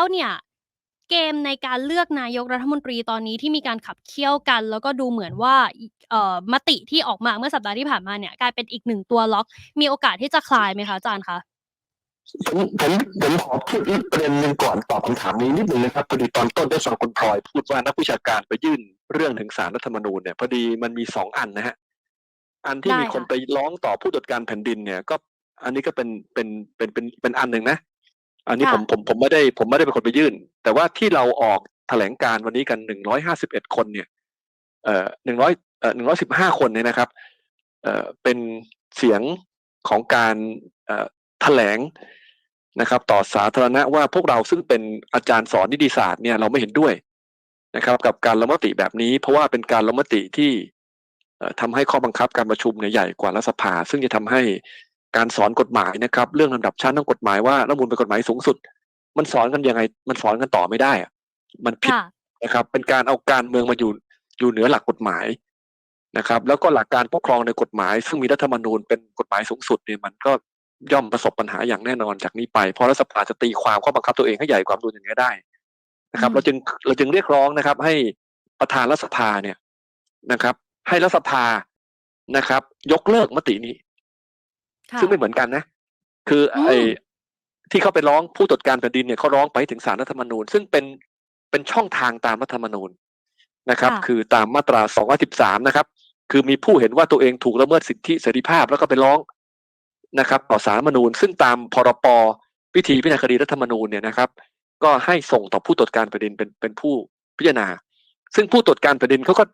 แล้วเนี่ยเกมในการเลือกนายกรัฐมนตรีตอนนี้ที่มีการขับเคี่ยวกัน แล้วก็ดูเหมือนว่าอิเอ่อมติที่ออกมาเมื่อสัปดาห์ที่ผ่านมาเนี่ยกลายเป็นอีก1ตัวล็อก มีโอกาสที่จะคลายไหมคะอาจารย์คะ?ผมผมผมขอพูดอีกประเด็นหนึ่งก่อนตอบคำถามนี้นิดหนึ่งนะครับพอดีตอนต้นได้ฟังคุณพลอย พูดว่านักวิชาการไปยื่นเรื่องถึงศาลรัฐธรรมนูญเนี่ยพอดีมันมี2อันนะครับอันที่ได้มีคนค่ะไปร้องต่อผู้ตรวจการแผ่นดินเนี่ย ก็อันนี้ก็เป็นเป็นเป็นเป็นเป็นอันหนึ่งนะ อันนี้ค่ผะมผมผมไม่ได้ผมไม่ได้เป็นคนไปยื่น แต่ว่าที่เราออกแถลงการณ์วันนี้กัน151คนเนี่ยเอ่อ100เอ่อ115คนเนี่ยนะครับเอ่อเป็นเสียงของการเอ่อแถลงนะครับ ต่อสาธารณะว่าพวกเราซึ่งเป็นอาจารย์สอนนิติศาสตร์เนี่ยเราไม่เห็นด้วยนะครับ กับการลงมติแบบนี้ เพราะว่าเป็นการลงมติที่เอ่อทำให้ข้อบังคับการประชุมเนี่ยใหญ่กว่ารัฐสภา ซึ่งจะทำให้ การสอนกฎหมายนะครับ เรื่องลำดับชั้นทางกฎหมายว่ารัฐธรรมนูญเป็นกฎหมายสูงสุด มันสอนกันยังไง มันสอนกันต่อไม่ได้อะมันผิดค่ะนะครับ เป็นการเอาการเมืองมาอยู่อยู่เหนือหลักกฎหมายนะครับ แล้วก็หลักการปกครองในกฎหมาย ซึ่งมีรัฐธรรมนูญเป็นกฎหมายสูงสุดเนี่ยมันก็ย่อมประสบปัญหาอย่างแน่นอนจากนี้ไป เพราะรัฐสภาจะตีความข้อบังคับตัวเองให้ใหญ่กว่ารัฐธรรมนูญอย่างเงี้ยได้นะครับอืมเราจึงเราจึงเรียกร้องนะครับ ให้ประธานรัฐสภาเนี่ยนะครับ ให้รัฐสภานะครับ ยกเลิกมตินี้ ค่ะ ซึ่งไม่เหมือนกันนะ คืออืไอ้ม ที่เขาไปร้องผู้ตรวจการแผ่นดินเนี่ยเขาร้องไปถึงศาลรัฐธรรมนูญ ซึ่งเป็นเป็นช่องทางตามรัฐธรรมนูญนะครับ ค่ะ คือตามมาตรา 213 นะครับ คือมีผู้เห็นว่าตัวเองถูกละเมิดสิทธิเสรีภาพแล้วก็ไปร้องนะครับ ต่อศาลรัฐธรรมนูญ ซึ่งตามพรป.วิธีพิจารณาคดีรัฐธรรมนูญเนี่ยนะครับ ก็ให้ส่งต่อผู้ตรวจการแผ่นดินเป็นเป็นผู้พิจารณา ซึ่งผู้ตรวจการแผ่นดินเขาก็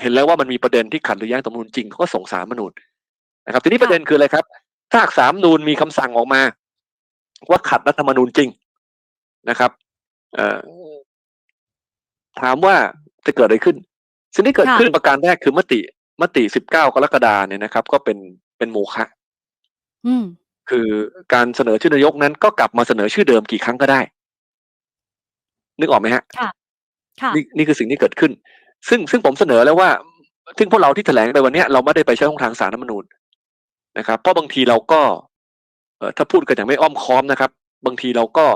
เห็นแล้วว่ามันมีประเด็นที่ขัดหรือแย้งต่อรัฐธรรมนูญจริงเขาก็ส่งศาลรัฐธรรมนูญนะครับ ทีนี้ค่ะประเด็นคืออะไรครับ ถ้าหากศาลรัฐธรรมนูญมีคำสั่งออกมา ว่าขัดรัฐธรรมนูญจริงนะครับเอ่อถามว่าจะเกิดอะไรขึ้น สิ่งที่เกิดค่ะขึ้นประการแรกคือมติ มติ19กรกฎาเนี่ยนะครับ ก็เป็นเป็นโมฆะอืมคือการเสนอชื่อนายกนั้นก็กลับมาเสนอชื่อเดิมกี่ครั้งก็ได้ นึกออกไหมครับ?ค่ะค่ะนี่นี่คือสิ่งที่เกิดขึ้น ซึ่งซึ่งผมเสนอแล้วว่า ซึ่งพวกเราที่แถลงไปวันเนี้ยเราไม่ได้ไปใช้ช่องทางศาลรัฐธรรมนูญ นะครับ เพราะบางทีเราก็เอ่อถ้าพูดกันอย่างไม่อ้อมค้อมนะครับ บางทีเราก็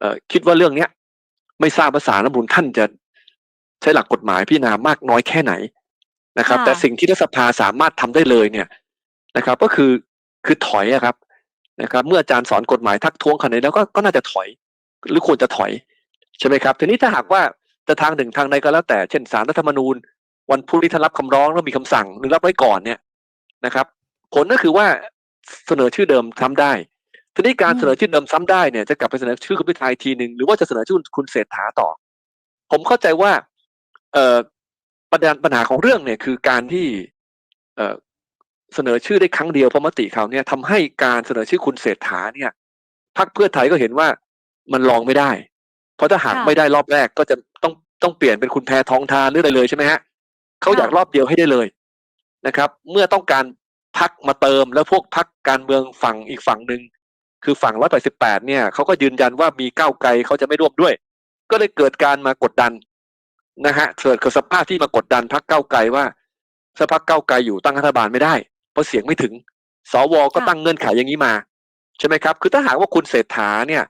เอ่อคิดว่าเรื่องเนี้ย ไม่ทราบว่าศาลรัฐธรรมนูญท่านจะใช้หลักกฎหมายพิจารณามากน้อยแค่ไหนนะครับค่ะแต่สิ่งที่รัฐสภาสามารถทำได้เลยเนี่ยนะครับ ก็คือคือถอยอะครับนะครับ เมื่ออาจารย์สอนกฎหมายทักท้วงขนาดนี้แล้วก็ก็น่าจะถอย หรือควรจะถอยใช่ไหมครับ ทีนี้ถ้าหากว่าจะทางหนึ่งทางใดก็แล้วแต่เช่นศาลรัฐธรรมนูญ วันพรุ่งนี้ท่านรับคำร้องแล้วมีคำสั่งหรือรับไว้ก่อนเนี่ยนะครับ ผลก็คือว่าเสนอชื่อเดิมซ้ำได้ ทีนี้การอืมเสนอชื่อเดิมซ้ำได้เนี่ยจะกลับไปเสนอชื่อคุณพิธาอีกทีหนึ่งหรือว่าจะเสนอชื่อคุณเศรษฐาต่อ ผมเข้าใจว่า เอ่อประเด็นปัญหาของเรื่องเนี่ยคือการที่เอ่อเสนอชื่อได้ครั้งเดียวเพราะมติคราวเนี้ยทำให้การเสนอชื่อคุณเศรษฐาเนี่ยพรรคเพื่อไทยก็เห็นว่ามันรองไม่ได้ เพราะถ้าหากค่ะไม่ได้รอบแรกก็จะต้องต้องเปลี่ยนเป็นคุณแพทองทานหรืออะไรเลยใช่ไหมครับ?เขาค่ะอยากรอบเดียวให้ได้เลยนะครับ เมื่อต้องการ พรรคมาเติมแล้วพวกพรรคการเมืองฝั่งอีกฝั่งหนึ่งคือฝั่ง188เนี่ยเขาก็ยืนยันว่ามีก้าวไกลเขาจะไม่ร่วมด้วย ก็เลยเกิดการมากดดันนะครับเกิดเกิดสภาพที่มากดดันพรรคก้าวไกลว่าถ้าพรรคก้าวไกลอยู่ตั้งรัฐบาลไม่ได้ เพราะเสียงไม่ถึง สวก็ค่ะตั้งเงื่อนไขอย่างงี้มาใช่ไหมครับ คือถ้าหากว่าคุณเศรษฐาเนี่ย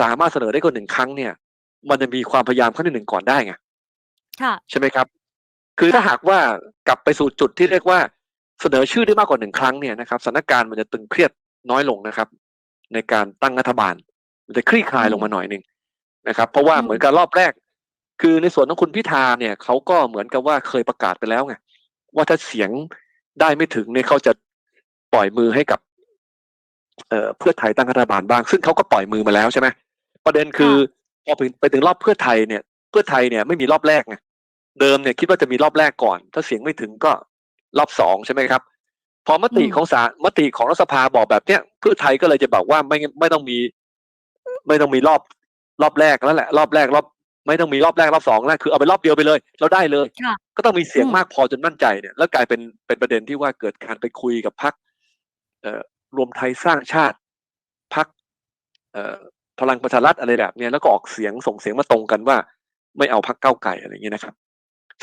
สามารถเสนอได้ก่อน1ครั้งเนี่ย มันจะมีความพยายามครั้งที่1ก่อนได้ไงค่ะใช่ไหมครับ คือถ้าค่ะหากว่ากลับไปสู่จุดที่เรียกว่า เสนอชื่อได้มากกว่า1ครั้งเนี่ยนะครับสถานการณ์มันจะตึงเครียดน้อยลงนะครับ ในการตั้งรัฐบาล มันจะคลี่คลาอืยลงมมาหน่อยหนึ่งนะครับ เพราะว่าอืเหมือนมกับรอบแรก คือในส่วนของคุณพิธาเนี่ยเขาก็เหมือนกับว่าเคยประกาศไปแล้วไงว่าถ้าเสียงได้ไม่ถึงเนี่ยเขาจะปล่อยมือให้กับเอ่อเพื่อไทยตั้งรัฐบาลบ้าง ซึ่งเขาก็ปล่อยมือมาแล้วใช่ไหมประเด็นคืค่อะพอถึงไปถึงรอบเพื่อไทยเนี่ย เพื่อไทยเนี่ยไม่มีรอบแรกไงเดิมเนี่ยคิดว่าจะมีรอบแรกก่อน ถ้าเสียงไม่ถึงก็ รอบ2ใช่ไหมครับ พอมอืติมของศาลมติของรัฐสภาบอกแบบเนี้ยเพื่อไทยก็เลยจะบอกว่าไม่ไม่ต้องมี ไม่ต้องมีรอบรอบแรกแล้วแหละ รอบแรกรอบไม่ต้องมีรอบแรกรอบ2แล้วคือเอาไปรอบเดียวไปเลย เราได้เลยค่ะก็ต้องมีเสียงอืมมากพอจนมั่นใจเนี่ย แล้วกลายเป็นเป็นประเด็นที่ว่าเกิดการไปคุยกับพรรคเอ่อรวมไทยสร้างชาติพรรคเอ่อพลังประชารัฐอะไรแบบเนี้ยแล้วก็ออกเสียงส่งเสียงมาตรงกันว่า ไม่เอาพรรคก้าวไกลอะไรอย่างงี้นะครับ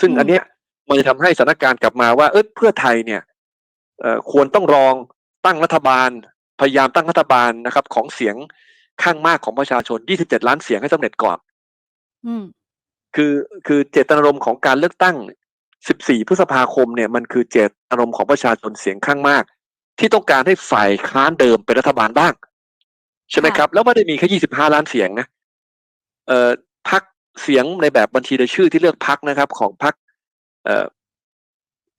ซึ่งอือันมเนี้ย มันจะทำให้สถานการณ์กลับมาว่าเอ๊ยเพื่อไทยเนี่ยเอ่อควรต้องลองตั้งรัฐบาล พยายามตั้งรัฐบาลนะครับ ของเสียงข้างมากของประชาชน 27 ล้านเสียงให้สำเร็จก่อนอืมคือคือเจตนารมณ์ของการเลือกตั้ง 14 พฤษภาคมเนี่ยมันคือเจตนารมณ์ของประชาชนเสียงข้างมาก ที่ต้องการให้ฝ่ายค้านเดิมเป็นรัฐบาลบ้าง ใช่ไหมค่ะครับ แล้วไม่ได้มีแค่ 25 ล้านเสียงนะเอ่อพักเสียงในแบบบัญชีรายชื่อที่เลือกพักนะครับ ของพักเอ่อ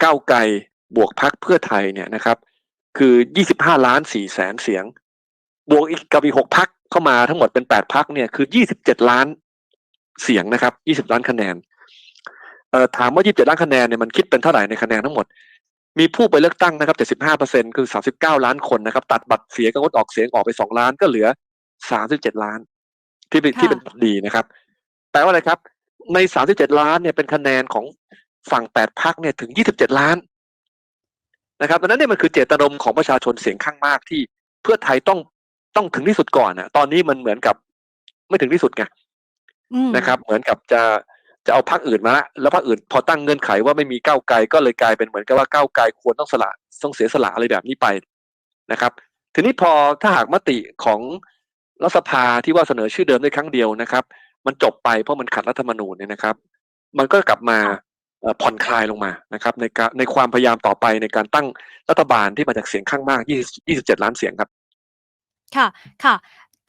ก้าวไกลบวกพักเพื่อไทยเนี่ยนะครับ คือ 25 ล้าน4แสนเสียง บวกอีกกับอีกหกพักเข้ามาทั้งหมดเป็นแปดพักเนี่ยคือ 27 ล้านเสียงนะครับ 20 ล้านคะแนนเอ่อถามว่า 27 ล้านคะแนนเนี่ยมันคิดเป็นเท่าไหร่ในคะแนนทั้งหมด มีผู้ไปเลือกตั้งนะครับ 75เปอร์เซ็นคือ 39 ล้านคนนะครับ ตัดบัตรเสียกับงดออกเสียงออกไป 2 ล้านก็เหลือ 37 ล้าน ที่เป็นค่ะที่เป็นผลดีนะครับแปลว่าอะไรครับ ใน 37 ล้านเนี่ยเป็นคะแนนของ ฝั่ง8พักเนี่ยถึง27ล้านนะครับดังนั้นเนี่ยมันคือเจตนารมณ์ของประชาชนเสียงข้างมากที่เพื่อไทยต้องต้องถึงที่สุดก่อนนะตอนนี้มันเหมือนกับไม่ถึงที่สุดไงอืมนะครับ เหมือนกับจะจะเอาพรรคอื่นมาละแล้วพรรคอื่นพอตั้งเงื่อนไขว่าไม่มีก้าวไกลก็เลยกลายเป็นเหมือนกับว่าก้าวไกลควรต้องสละต้องเสียสละอะไรแบบนี้ไปนะครับ ทีนี้พอถ้าหากมติของรัฐสภาที่ว่าเสนอชื่อเดิมได้ครั้งเดียวนะครับ มันจบไปเพราะมันขัดรัฐธรรมนูญเนี่ยนะครับ มันก็กลับมาเอ่อ ผ่อนคลายลงมานะครับในการในความพยายามต่อไปในการตั้งรัฐบาลที่มาจากเสียงข้างมาก 27 ล้านเสียงครับ ค่ะค่ะ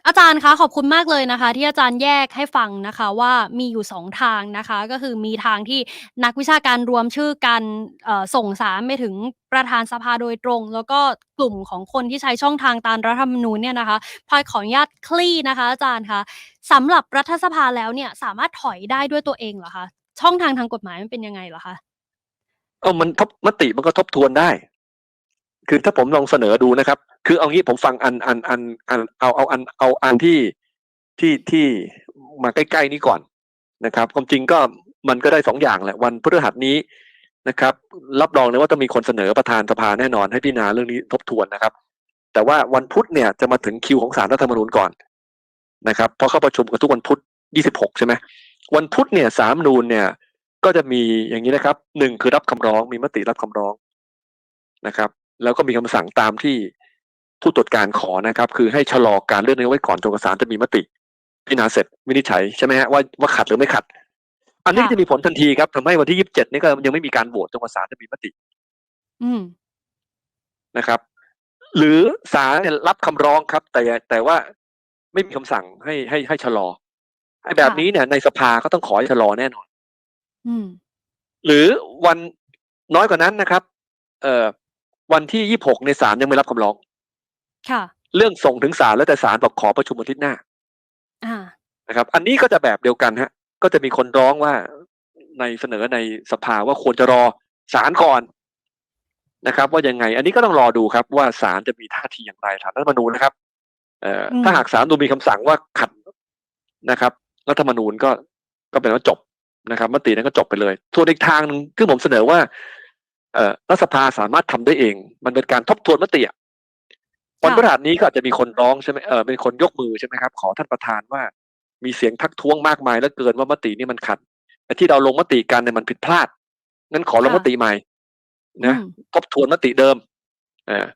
อาจารย์คะขอบคุณมากเลยนะคะ ที่อาจารย์แยกให้ฟังนะคะว่ามีอยู่ 2 ทางนะคะ ก็คือมีทางที่นักวิชาการรวมชื่อกันส่งสารไปถึงประธานสภาโดยตรง แล้วก็กลุ่มของคนที่ใช้ช่องทางตามรัฐธรรมนูญเนี่ยนะคะพลอยขออนุญาตคลี่นะคะ อาจารย์คะสำหรับรัฐสภาแล้วเนี่ยสามารถถอยได้ด้วยตัวเองเหรอคะ ช่องทางทางกฎหมายมันเป็นยังไงเหรอคะเออมันทบมติมันก็ทบทวนได้ คือถ้าผมลองเสนอดูนะครับ คือเอางี้ผมฟังอันอันอันอันเอาเอาอันเอาอันที่ที่ที่มาใกล้ ๆ นี้ก่อนนะครับความจริงก็มันก็ได้สองอย่างแหละวันพฤหัสนี้นะครับ รับรองเลยว่าต้องมีคนเสนอประธานสภาแน่นอนให้พิจารณาเรื่องนี้ทบทวนนะครับ แต่ว่าวันพุธเนี่ยจะมาถึงคิวของศาลรัฐธรรมนูญก่อนนะครับเพราะเขาประชุมกันทุกวันพุธ26ใช่ไหม วันพุธเนี่ยสามนูญเนี่ย ก็จะมีอย่างนี้นะครับหนึ่งคือรับคำร้องมีมติรับคำร้องนะครับ แล้วก็มีคำสั่งตามที่ผู้ตรวจการขอนะครับ คือให้ชะลอการเลื่อนนี้ไว้ก่อนจนกว่าศาลจะมีมติ พิจารณาเสร็จวินิจฉัยใช่ไหมฮะว่าว่าขัดหรือไม่ขัด อันนี้ค่ะจะมีผลทันทีครับทำให้วันที่ยี่สิบเจ็ดนี่ก็ยังไม่มีการโหวตจนกว่าศาลจะมีมติ อืมนะครับ หรือศาลเนี่ยรับคำร้องครับ แต่แต่ว่าไม่มีคำสั่งให้ให้ให้ชะลอ ไอ้แบบค่ะ นี้เนี่ยในสภาก็ต้องขอให้ชะลอแน่นอน อืม หรือวันน้อยกว่านั้นนะครับ เอ่อวันที่ยี่หกในศาลยังไม่รับคำร้อง ค่ะ เรื่องส่งถึงศาลแล้วแต่ศาลบอกขอประชุมอาทิตย์หน้าอ่า นะครับ อันนี้ก็จะแบบเดียวกันฮะ ก็จะมีคนร้องว่าในเสนอในสภาว่าควรจะรอศาลก่อนนะครับ ว่ายังไง อันนี้ก็ต้องรอดูครับว่าศาลจะมีท่าทีอย่างไรฐานรัฐธรรมนูญนะครับ เอ่ออมถ้าหากศาลดูมีคำสั่งว่าขัดนะครับ รัฐธรรมนูญก็ก็เป็นว่าจบนะครับมตินั้นก็จบไปเลยส่วนอีกทางหนึงที่ผมเสนอว่าเอ่อรัฐสภาสามารถทำได้เอง มันเป็นการทบทวนมติอะวันพฤหัสนี้ก็อาจจะมีคนร้องใช่ไหมเออเป็นคนยกมือใช่ไหมครับ ขอท่านประธานว่า มีเสียงทักท้วงมากมายแล้วเกินว่ามตินี่มันขัดแต่ที่เราลงมติกันเนี่ยมันผิดพลาดงั้นขอลงมติใหม่ นะอืมทบทวนมติเดิมเออ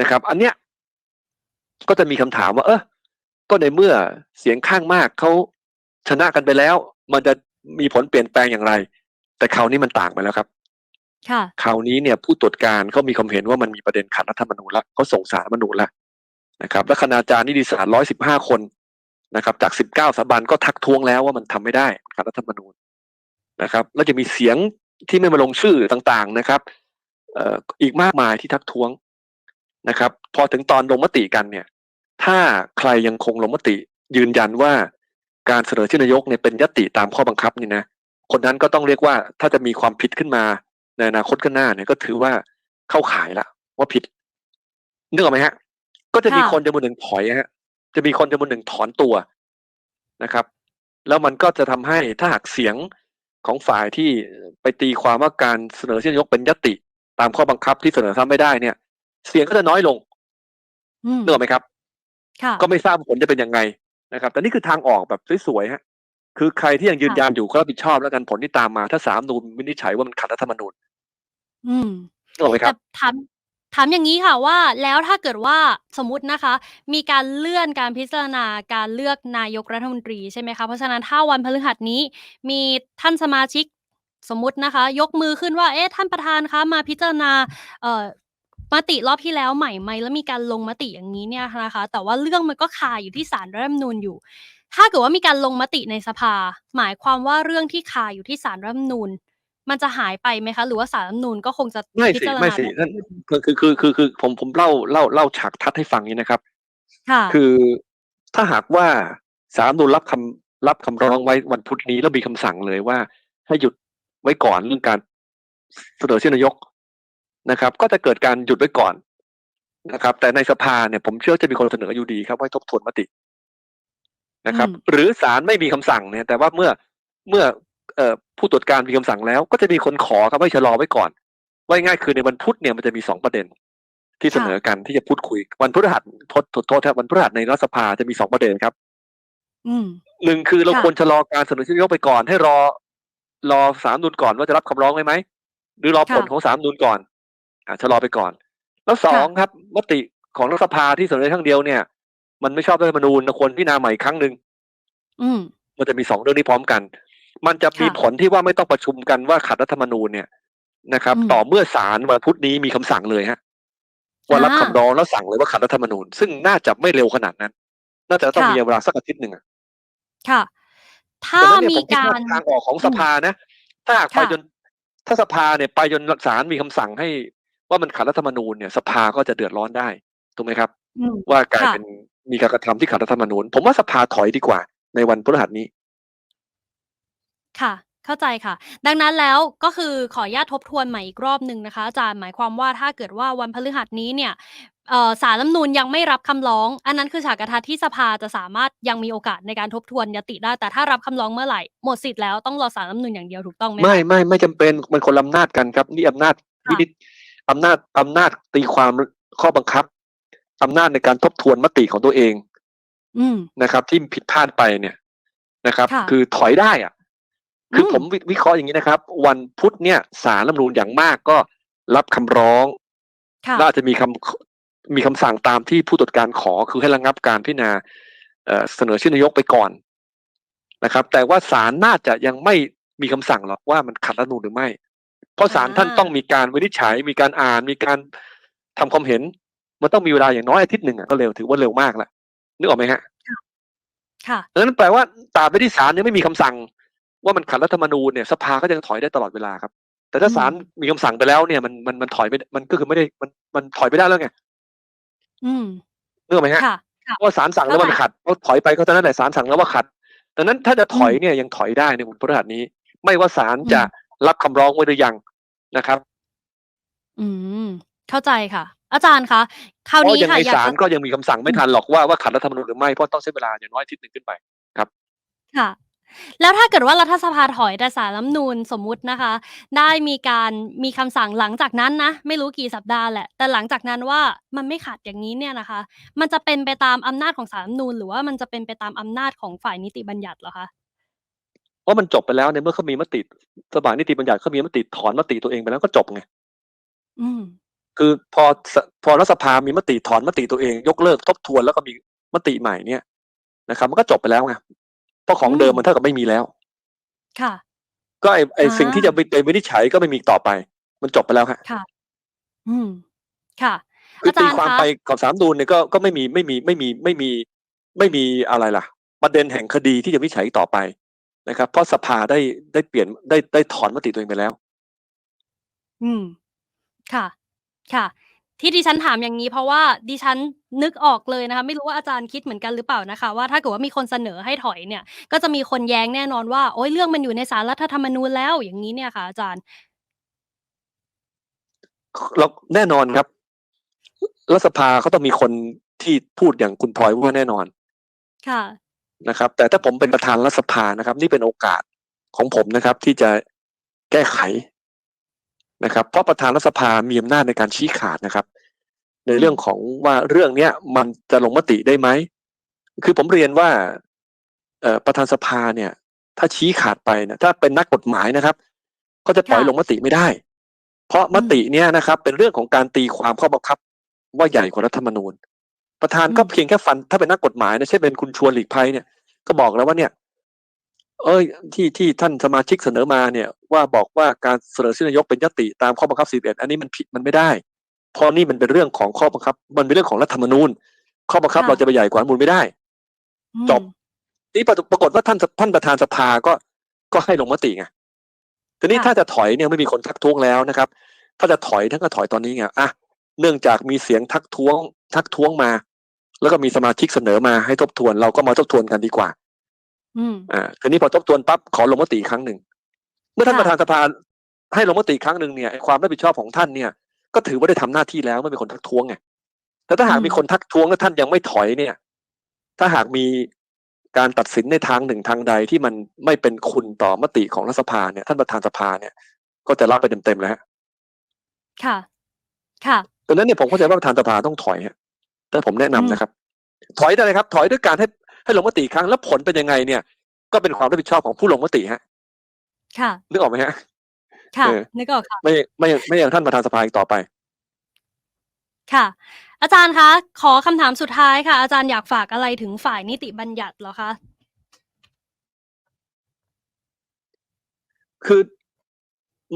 นะครับ อันเนี้ยก็จะมีคำถามว่า เออ ก็ในเมื่อเสียงข้างมากเขาชนะกันไปแล้ว มันจะมีผลเปลี่ยนแปลงอย่างไร แต่คราวนี้มันต่างไปแล้วครับค่ะคราวนี้เนี่ยผู้ตรวจการเขามีความเห็นว่ามันมีประเด็นขัดรัฐธรรมนูญแล้วเขาส่งสารรัฐธรรมนูญแล้วนะครับและคณาจารย์นิติศาสตร์ร้อยสิบห้าคนนะครับ จากสิบเก้าสถาบันก็ทักท้วงแล้วว่ามันทำไม่ได้ขัดรัฐธรรมนูญนะครับแล้วจะมีเสียงที่ไม่มาลงชื่อต่างๆนะครับเอ่ออีกมากมายที่ทักท้วงนะครับ พอถึงตอนลงมติกันเนี่ย ถ้าใครยังคงลงมติ ยืนยันว่าการเสนอชื่อนายกเนี่ยเป็นยติตามข้อบังคับนี่นะคนนั้นก็ต้องเรียกว่าถ้าจะมีความผิดขึ้นมาในอนาคตข้างหน้าเนี่ยก็ถือว่าเข้าข่ายละว่าผิดนึกออกไหมฮะ ก็จะมีค่ะคนจำนวนหนึ่งถอยฮะ จะมีคนจำนวนหนึ่งถอนตัวนะครับ แล้วมันก็จะทำให้ถ้าหากเสียงของฝ่ายที่ไปตีความว่าการเสนอชื่อนายกเป็นยติ ตามข้อบังคับที่เสนอซ้ำไม่ได้เนี่ย เสียงก็จะน้อยลงอืมนึกออกไหมครับ ค่ะ ก็ไม่ทราบผลจะเป็นยังไงนะครับ แต่นี่คือทางออกแบบสวยๆฮะ คือใครที่ยังยืนยันอยู่ก็รับผิดชอบแล้วกันผลที่ตามมา ถ้าสามนูนวินิจฉัยว่ามันขัดรัฐธรรมนูญอืมนึกออกไหมคแต่รับ ถาม ถามอย่างงี้ค่ะว่า แล้วถ้าเกิดว่าสมมุตินะคะ มีการเลื่อนการพิจารณาการเลือกนายกรัฐมนตรีใช่ไหมคะ เพราะฉะนั้นถ้าวันพฤหัสนี้ มีท่านสมาชิกสมมุตินะคะ ยกมือขึ้นว่า เอ๊ะท่านประธานคะมาพิจารณาเอ่อ มติรอบที่แล้วใหม่ไหมแล้วมีการลงมติอย่างงี้เนี่ยนะคะ แต่ว่าเรื่องมันก็คาอยู่ที่ศาลรัฐธรรมนูญอยู่ ถ้าเกิดว่ามีการลงมติในสภา หมายความว่าเรื่องที่คาอยู่ที่ศาลรัฐธรรมนูญมันจะหายไปไหมคะ หรือว่าศาลรัฐธรรมนูญก็คงจะไม่พิสิจารไม่ณาสิแบบนั่นเดิม?คือคือคือคือคือผมผมเล่าเล่าเล่าฉากทัศน์ให้ฟังงี้นะครับค่ะคือถ้าหากว่าศาลรัฐธรรมนูญรับคำรับคำร้องไว้วันพุธนี้แล้วมีคำสั่งเลยว่า ให้หยุดไว้ก่อนเรื่องการเสนอชื่อนายก นะครับ ก็จะเกิดการหยุดไว้ก่อนนะครับ แต่ในสภาเนี่ยผมเชื่อจะมีคนเสนออยู่ดีครับว่าให้ทบทวนมตินะครับอืมหรือศาลไม่มีคำสั่งเนี่ย แต่ว่าเมื่อเมื่อเอ่อผู้ตรวจการมีคำสั่งแล้ว ก็จะมีคนขอครับให้ชะลอไว้ก่อน ว่าง่ายๆคือในวันพุธเนี่ยมันจะมี2ประเด็น ที่เสนอกันที่จะพูดคุย วันพฤหัสโทษโทษครับวันพฤหัสในรัฐสภาจะมี2ประเด็นครับอืม1คือเราค่ะควรชะลอการเสนอชื่อนายกไปก่อน ให้รอ รอศาลรัฐธรรมนูญก่อนว่าจะรับคำร้องไว้ไหมหรือรอผค่ะลของศาลรัฐธรรมนูญก่อน อ่าชะลอไปก่อน แล้วค่ะ2ครับมติของรัฐสภาที่เสนอได้ครั้งเดียวเนี่ย มันไม่ชอบรัฐธรรมนูญควรพิจารณาใหม่อีกครั้งหนึ่งอืมมันจะมี2เรื่องนี้พร้อมกัน มันจะมีค่ะผลที่ว่าไม่ต้องประชุมกันว่าขัดรัฐธรรมนูญเนี่ยนะครับอืมต่อเมื่อศาลวันพุธนี้มีคำสั่งเลยฮะว่ารับอาคำร้องแล้วสั่งเลยว่าขัดรัฐธรรมนูญ ซึ่งน่าจะไม่เร็วขนาดนั้น น่าจะต้องค่ะมีเวลาสักอาทิตย์หนึ่งอะค่ะ ถ้าดังนั้นเนี่ยมีผมคิดกาว่ารทางออกของอืสมภานะ ถ้าหากไปค่ะจนถ้าสภาเนี่ยไปจนศาลมีคำสั่งให้ ว่ามันขัดรัฐธรรมนูญเนี่ยสภาก็จะเดือดร้อนได้ถูกไหมครับ อืมว่ากลายค่ะเป็นมีการกระทำที่ขัดรัฐธรรมนูญ ผมว่าสภาถอยดีกว่า ในวันพฤหัสนี้ ค่ะ เข้าใจค่ะ ดังนั้นแล้วก็คือขออนุญาตทบทวนใหม่อีกรอบหนึ่งนะคะอาจารย์หมายความว่าถ้าเกิดว่าวันพฤหัสนี้เนี่ยเอ่อศาลรัฐธรรมนูญยังไม่รับคำร้อง อันนั้นคือฉากทัศน์ที่สภาจะสามารถยังมีโอกาสในการทบทวนยติได้แต่ถ้ารับคำร้องเมื่อไหร่หมดสิทธิ์แล้วต้องรอศาลรัฐธรรมนูญอย่างเดียวถูกต้องไหมไม่คะ?ไม่ไม่จำเป็นมันคนละอำนาจกันครับ นี่อำนาจค่ะวินิจ อำนาจอำนาจตีความข้อบังคับอำนาจในการทบทวนมติของตัวเองอืมนะครับ ที่ผิดพลาดไปเนี่ยนะครับค่ะคือถอยได้อะอืคือผมมวิวิเคราะห์อย่างงี้นะครับ วันพุธเนี่ยศาลรัฐธรรมนูญอย่างมากก็รับคำร้องค่ะแล้วอาจจะมีคำขมีคำสั่งตามที่ผู้ตรวจการขอคือให้ระงับการพิจารณาเอ่อเสนอชื่อนายกไปก่อนนะครับ แต่ว่าศาลน่าจะยังไม่มีคำสั่งหรอกว่ามันขัดรัฐธรรมนูญหรือไม่ เพราะศาลท่านต้องอามีการวินิจฉัยมีการอ่านมีการทำความเห็น มันต้องมีเวลาอย่างน้อยอาทิตย์หนึ่งอะก็เร็วถือว่าเร็วมากแล้วนึกออกไหมครับ?ค่ะค่ะดังนั้นแปลว่าตราบใดที่ศาลยังไม่มีคำสั่ง ว่ามันขัดรัฐธรรมนูญเนี่ยสภาก็ยังถอยได้ตลอดเวลาครับ แต่ถ้าอืศาลมมีคำสั่งไปแล้วเนี่ยมันมันมันถอยไม่มันก็คือไม่ได้มันมันถอยไม่ได้แล้วไงอืมนึกออกไหมครับ?ค่ะค่ะเพราะว่าศาลสั่งเข้าแล้วใจมันขัดก็ถอยไปก็เท่านั้นแหละศาลสั่งแล้วว่าขัดดังนั้นถ้าจะอืถอยมเนี่ยยังถอยได้ในวันพฤหัสนี้ ไม่ว่าศาลอืจะม รับคำร้องไว้หรือยังนะครับ อืม เข้าใจค่ะ อาจารย์คะคราวเพราะนี้ยังค่ะไงอยาศกาจละก็ยังมีคำสั่งอืไม่มทันหรอกว่าว่าขัดรัฐธรรมนูญหรือไม่เพราะต้องใช้เวลาอย่างน้อยอาทิตย์หนึ่งขึ้นไปครับค่ะ แล้วถ้าเกิดว่ารัฐสภาถอยแต่ศาลรัฐธรรมนูญสมมุตินะคะ ได้มีการมีคำสั่งหลังจากนั้นนะ ไม่รู้กี่สัปดาห์แหละ แต่หลังจากนั้นว่ามันไม่ขัดอย่างงี้เนี่ยนะคะ มันจะเป็นไปตามอำนาจของศาลรัฐธรรมนูญหรือว่ามันจะเป็นไปตามอำนาจของฝ่ายนิติบัญญัติเหรอคะ? เพราะมันจบไปแล้วในเมื่อเขามีมติสภานิติบัญญัติเขามีมติถอนมติตัวเองไปแล้วก็จบไงอืมคือพอสพอรัฐสภามีมติถอนมติตัวเอง ยกเลิกทบทวนแล้วก็มีมติใหม่เนี่ยนะครับ มันก็จบไปแล้วไงเพราะขอืองเดิมมันมเท่ากับไม่มีแล้ว ค่ะ ก็ไอ้ไอ้อาสิ่งที่จะไปไปวินิจฉัยก็ไม่มีอีกต่อไป มันจบไปแล้วครับค่ะ อืม ค่ะคืออาจาตีรย์ความคะไปกับศาลรัฐธรรมนูญเนี่ยก็ก็ไม่มีไม่มีไม่มีไม่มี ไม่มีอะไรล่ะ ประเด็นแห่งคดีที่จะวินิจฉัยอีกต่อไป นะครับ เพราะสภาได้ได้เปลี่ยนได้ได้ถอนมติตัวเองไปแล้ว อืม ค่ะ ค่ะ ที่ดิฉันถามอย่างงี้ เพราะว่าดิฉันนึกออกเลยนะคะ ไม่รู้ว่าอาจารย์คิดเหมือนกันหรือเปล่านะคะ ว่าถ้าเกิดว่ามีคนเสนอให้ถอยเนี่ย ก็จะมีคนแย้งแน่นอนว่าโอ๊ยเรื่องมันอยู่ในศาลรัฐธรรมนูญแล้วอย่างงี้เนี่ยค่ะ อาจารย์คแล้วแน่นอนครับรัฐสภาเขาต้องมีคนที่พูดอย่างคุณพลอยพูดว่าแน่นอน ค่ะ นะครับ แต่ถ้าผมเป็นประธานรัฐสภานะครับ นี่เป็นโอกาสของผมนะครับ ที่จะแก้ไขนะครับ เพราะประธานรัฐสภามีอำนาจในการชี้ขาดนะครับ ในเรื่องของว่าเรื่องเนี้ยมันจะลงมติได้ไหมคือผมเรียนว่าประธานสภาเนี่ย ถ้าชี้ขาดไปนี่ยถ้าเป็นนักกฎหมายนะครับ ก็จะปล่อยลงมติไม่ได้ เพราะมติเนี่ยนะครับ เป็นเรื่องของการตีความข้อบังคับ ว่าใหญ่กว่ารัฐธรรมนูญ ประธานก็เพียงแค่ฟันถ้าเป็นนักกฎหมายนะเช่นเป็นคุณชวนหลีกภัยเนี่ย ก็บอกแล้วว่าเนี่ย เอ้ยที่ที่ท่านสมาชิกเสนอมาเนี่ย ว่าบอกว่าการเสนอชื่อนายกเป็นยติตามข้อบังคับ 41 อันนี้มันผิดมันไม่ได้เพราะนี่มันเป็นเรื่องของข้อบังคับ มันเป็นเรื่องของรัฐธรรมนูญ ข้อบังคับค่ะเราจะไปใหญ่กว่ารัฐธรรมนูญไม่ได้อืมจบนี่ปรากฏปรากฏว่าท่านท่านประธานสภาก็ก็ให้ลงมติไงทีนี้ค่ะถ้าจะถอยเนี่ยไม่มีคนทักท้วงแล้วนะครับ ถ้าจะถอยท่านก็ถอยตอนนี้ไงอะเนื่องจากมีเสียงทักท้วง ทักท้วงมา แล้วก็มีสมาชิกเสนอมาให้ทบทวน เราก็มาทบทวนกันดีกว่า อืมอ่าทีนี้พอทบทวนปั๊บขอลงมติอีกครั้งหนึ่งเมื่อท่านค่ะประธานสภาให้ลงมติอีกครั้งหนึ่งเนี่ยไอ้ความรับผิดชอบของท่านเนี่ย ก็ถือว่าได้ทำหน้าที่แล้วไม่มีคนทักท้วงไงแต่ถ้าหากมีคนทักท้วงแล้วท่านยังไม่ถอยเนี่ย ถ้าหากมีการตัดสินในทางหนึ่งทางใดที่มันไม่เป็นคุณต่อมติของรัฐสภาเนี่ย ท่านประธานสภาเนี่ย ก็จะรับไปเต็มๆแล้วฮะค่ะ ค่ะดังนั้นเนี่ยผมเข้าใจว่าประธานสภาต้องถอยฮะ แต่ผมแนะนำอืมนะครับ ถอยได้เลยครับ ถอยด้วยการให้ให้ลงมติอีกครั้งแล้วผลเป็นยังไงเนี่ย ก็เป็นความรับผิดชอบของผู้ลงมติฮะ ค่ะนึกออกไหมฮะ ค่ะเออนึกออกค่ะไม่ไม่ไม่อย่างท่านประธานสภาอีกต่อไป ค่ะ อาจารย์คะ ขอคำถามสุดท้ายค่ะ อาจารย์อยากฝากอะไรถึงฝ่ายนิติบัญญัติเหรอคะคือ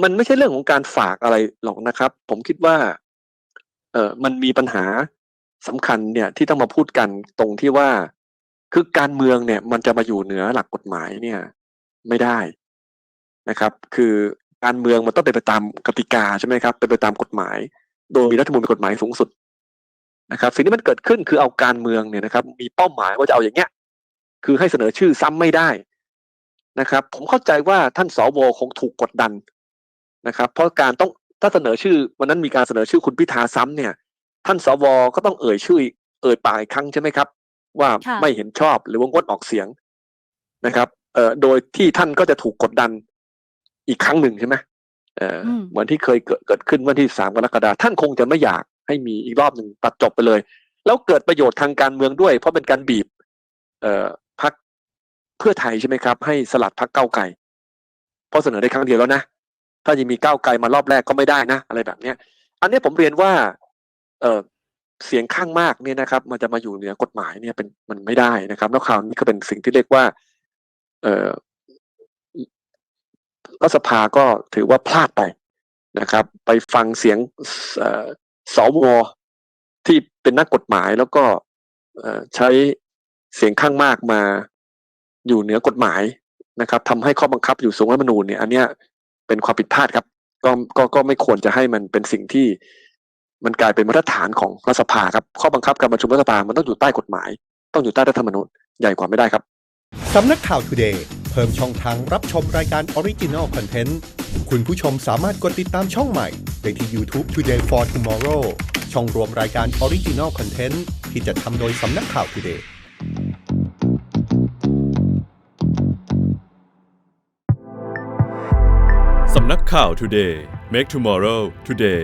มันไม่ใช่เรื่องของการฝากอะไรหรอกนะครับ ผมคิดว่า เออมันมีปัญหา สำคัญเนี่ยที่ต้องมาพูดกันตรงที่ว่า คือการเมืองเนี่ยมันจะมาอยู่เหนือหลักกฎหมายเนี่ยไม่ได้นะครับ คือการเมืองมันต้องเป็นไปตามกติกาใช่ไหมครับเป็นไปตามกฎหมาย โดยมีรัฐมนูญเป็นกฎหมายสูงสุดนะครับ สิ่งที่มันเกิดขึ้นคือเอาการเมืองเนี่ยนะครับ มีเป้าหมายว่าจะเอาอย่างเงี้ยคือให้เสนอชื่อซ้ำไม่ได้นะครับ ผมเข้าใจว่าท่านสวคงถูกกดดันนะครับ เพราะการต้องถ้าเสนอชื่อวันนั้นมีการเสนอชื่อคุณพิธาซ้ำเนี่ย ท่านสวก็ต้องเอ่ยชื่ออีกเอ่ยปากอีกครั้งใช่ไหมครับ ว่าค่ะ ไม่เห็นชอบหรือว่างดออกเสียงนะครับเอ่อโดยที่ท่านก็จะถูกกดดันอีกครั้งหนึ่งใช่ไหมเอ่ออมเหมือนที่เคยเกิดเกิดขึ้นวันที่สามกรกฎาคมท่านคงจะไม่อยากให้มีอีกรอบหนึ่งตัดจบไปเลย แล้วเกิดประโยชน์ทางการเมืองด้วย เพราะเป็นการบีบ เอ่อพักเพื่อไทยใช่ไหมครับ ให้สลัดพักเก้าวไกลเพราะเสนอได้ครั้งเดียวแล้วนะ ถ้ายังมีก้าวไกลมารอบแรกก็ไม่ได้นะ อะไรแบบเนี้ย อันนี้ผมเรียนว่า เออเสียงข้างมากเนี่ยนะครับ มันจะมาอยู่เหนือกฎหมายเนี่ยเป็นมันไม่ได้นะครับแล้วคราวนี้ก็เป็นสิ่งที่เรียกว่า เออรัฐสภาก็ถือว่าพลาดไปนะครับ ไปฟังเสียงเออสวที่เป็นนักกฎหมายแล้วก็เออใช้เสียงข้างมากมาอยู่เหนือกฎหมายนะครับทำให้ข้อบังคับอยู่สูงรัฐมนูญเนี่ย อันเนี้ยเป็นความผิดพลาดครับ ก็ก็ก็ไม่ควรจะให้มันเป็นสิ่งที่ มันกลายเป็นมาตรฐานของรัฐสภาครับข้อบังคับการประชุมรัฐสภามันต้องอยู่ใต้กฎหมาย ต้องอยู่ใต้รัฐธรรมนูญใหญ่กว่าไม่ได้ครับสำนักข่าว Today เพิ่มช่องทางรับชมรายการ Original Content คุณผู้ชมสามารถกดติดตามช่องใหม่ได้ที่ YouTube Today for Tomorrow ช่องรวมรายการ Original Content ที่จะทำโดยสำนักข่าว Today สำนักข่าว Today Make Tomorrow Today